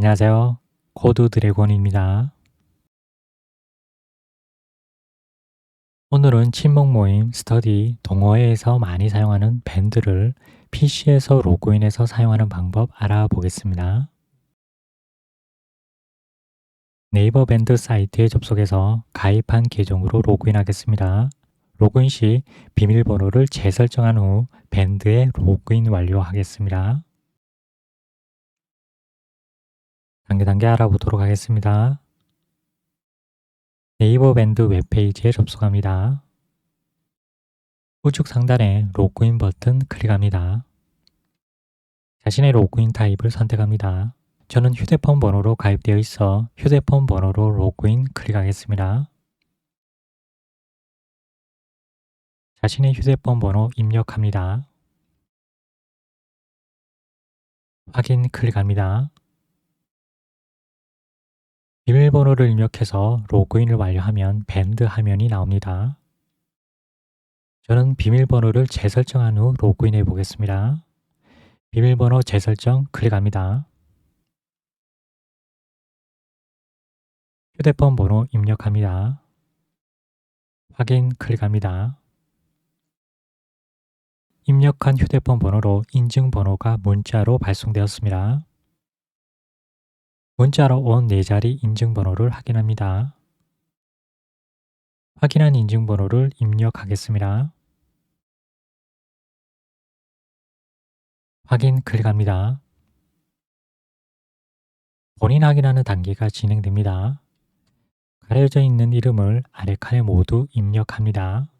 안녕하세요. 코드 드래곤입니다. 오늘은 친목 모임, 스터디, 동호회에서 많이 사용하는 밴드를 PC에서 로그인해서 사용하는 방법 알아보겠습니다. 네이버 밴드 사이트에 접속해서 가입한 계정으로 로그인하겠습니다. 로그인 시 비밀번호를 재설정한 후 밴드에 로그인 완료하겠습니다. 단계 단계 알아보도록 하겠습니다. 네이버 밴드 웹페이지에 접속합니다. 우측 상단에 로그인 버튼 클릭합니다. 자신의 로그인 타입을 선택합니다. 저는 휴대폰 번호로 가입되어 있어 휴대폰 번호로 로그인 클릭하겠습니다. 자신의 휴대폰 번호 입력합니다. 확인 클릭합니다. 비밀번호를 입력해서 로그인을 완료하면 밴드 화면이 나옵니다. 저는 비밀번호를 재설정한 후 로그인해 보겠습니다. 비밀번호 재설정 클릭합니다. 휴대폰 번호 입력합니다. 확인 클릭합니다. 입력한 휴대폰 번호로 인증번호가 문자로 발송되었습니다. 문자로 온 4자리 인증번호를 확인합니다. 확인한 인증번호를 입력하겠습니다. 확인 클릭합니다. 본인 확인하는 단계가 진행됩니다. 가려져 있는 이름을 아래 칸에 모두 입력합니다.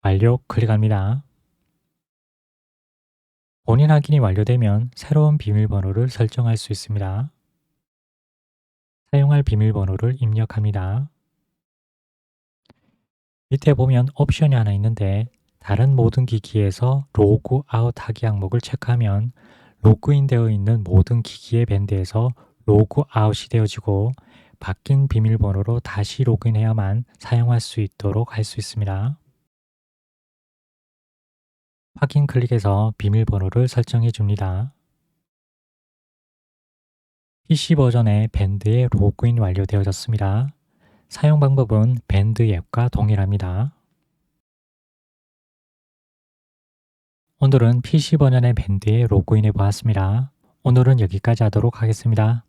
완료 클릭합니다. 본인 확인이 완료되면 새로운 비밀번호를 설정할 수 있습니다. 사용할 비밀번호를 입력합니다. 밑에 보면 옵션이 하나 있는데 다른 모든 기기에서 로그 아웃 하기 항목을 체크하면 로그인 되어 있는 모든 기기의 밴드에서 로그 아웃이 되어지고 바뀐 비밀번호로 다시 로그인해야만 사용할 수 있도록 할 수 있습니다. 확인 클릭해서 비밀번호를 설정해 줍니다. PC 버전의 밴드에 로그인 완료되어졌습니다. 사용 방법은 밴드 앱과 동일합니다. 오늘은 PC 버전의 밴드에 로그인해 보았습니다. 오늘은 여기까지 하도록 하겠습니다.